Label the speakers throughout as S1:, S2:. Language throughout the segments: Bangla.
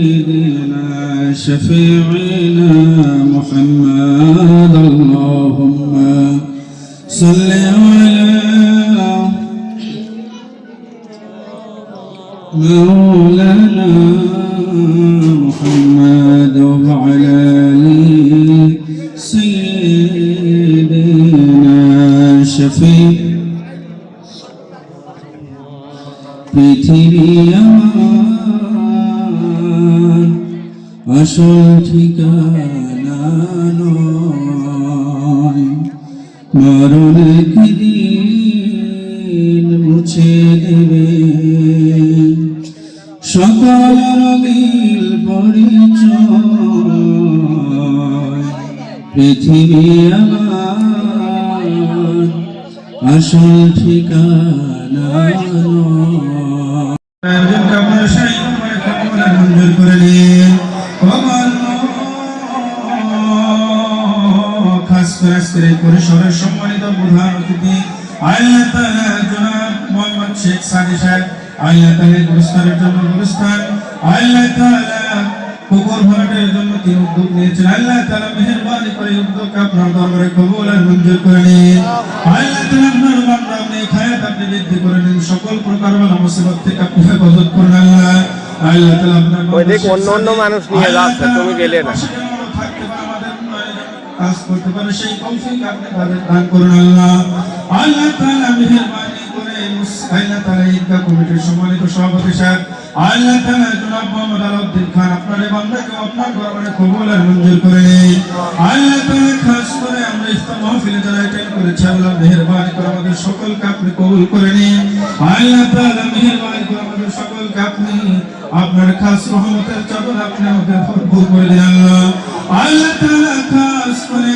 S1: سيدنا شفيعنا محمد اللهم صل على مولانا محمد وعلى آل سيدنا شفيع পৃথিবী আসল ঠিকানা নয় মরণ দিন মুছে দেবে সকল রঙিল পরিচয় পৃথিবী আমার আসল ঠিকানা নয়। আজকের এই পরিসরের সম্মানিত প্রধান অতিথি আল্লাহ তাআলা জনাব মোহাম্মদ শেখ সাদি সাহেব। আল্লাহ তাআলা পুরস্কারের জন্য পুরস্কার আল্লাহ তাআলা কুকুর ভরাটের জন্য তিনি উদ্যোগ নিয়েছেন। আল্লাহ তাআলা মেহেরবানি করে উদ্যোগকে আপনার দরবারে কবুল আর মঞ্জুর করে নিন। আল্লাহ তাআলা আপনার বান্দা আপনি খায়াত আপনি বৃদ্ধি করে নিন। সকল প্রকার বালা মুসিবত থেকে আপনি হেফাজত করুন আল্লাহ। আল্লাহ তাআলা আপনার
S2: ওই অন্য অন্য মানুষ নিয়ে যাচ্ছে, তুমি গেলে না।
S1: থাকতে পারি, কাজ করতে পারে, সেই তৌফিক আপনি তাদের দান করুন আল্লাহ। আল্লাহ তাআলা মেহেরবানি করে আল্লাহ তাআলা ঈদগাহ কমিটির সম্মানিত সভাপতি সাহেব, আল্লাহ তাআলা জনাব মোহাম্মদ আলাউদ্দিন খান, আপনার এই বান্দাকে আপনার দরবারে কবুল আর মঞ্জুর করে নিন। আল্লাহ তাআলা খাস করে আমরা ইফতার মাহফিলে যারা অ্যাটেন্ড করেছি, আল্লাহ মেহেরবানি করে আমাদের সকলকে আপনি কবুল করে নিন। আল্লাহ তাআলা মেহেরবানি করে আমাদের সকলকে আপনি, আপনার খাস রহমতের চাদর আপনি আমাদের ভরপুর করে দিন আল্লাহ তাআলা খাস করে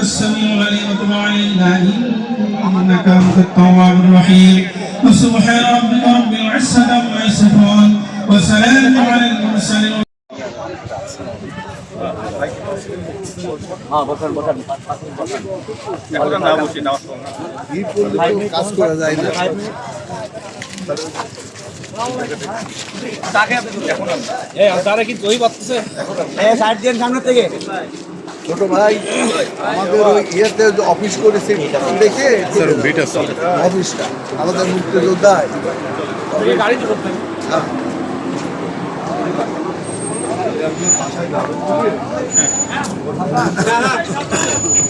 S1: السميع العليم وتب علينا انك انت التواب الرحيم وسبحان ربك رب العزه عما يصفون وسلام على المرسلين
S3: কাজ করা যায় না ছোট ভাই আমাদের ওই ইয়েতে যে অফিস করেছি দেখে অফিসটা আমাদের মুক্তিযোদ্ধা।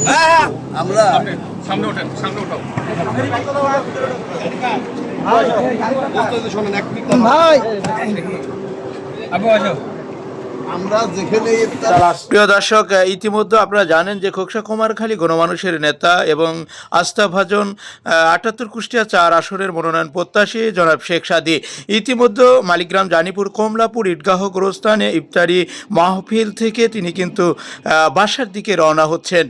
S3: হ্যাঁ। আমরা ভাই। আমরা যেখানে ইফতার
S4: প্রিয় দর্শক ইতিমধ্যে আপনারা জানেন যে খোকসা কুমারখালী গণমানুষের নেতা এবং আস্থাভাজন আটাত্তর কুষ্টিয়া চার আসনের মনোনয়ন প্রত্যাশী জনাব শেখ সাদি। ইতিমধ্যে মালিগ্রাম, জানিপুর, কমলাপুর ঈদগাহ গোরস্থানে ইফতারি মাহফিল থেকে তিনি কিন্তু বাসার দিকে রওনা হচ্ছেন।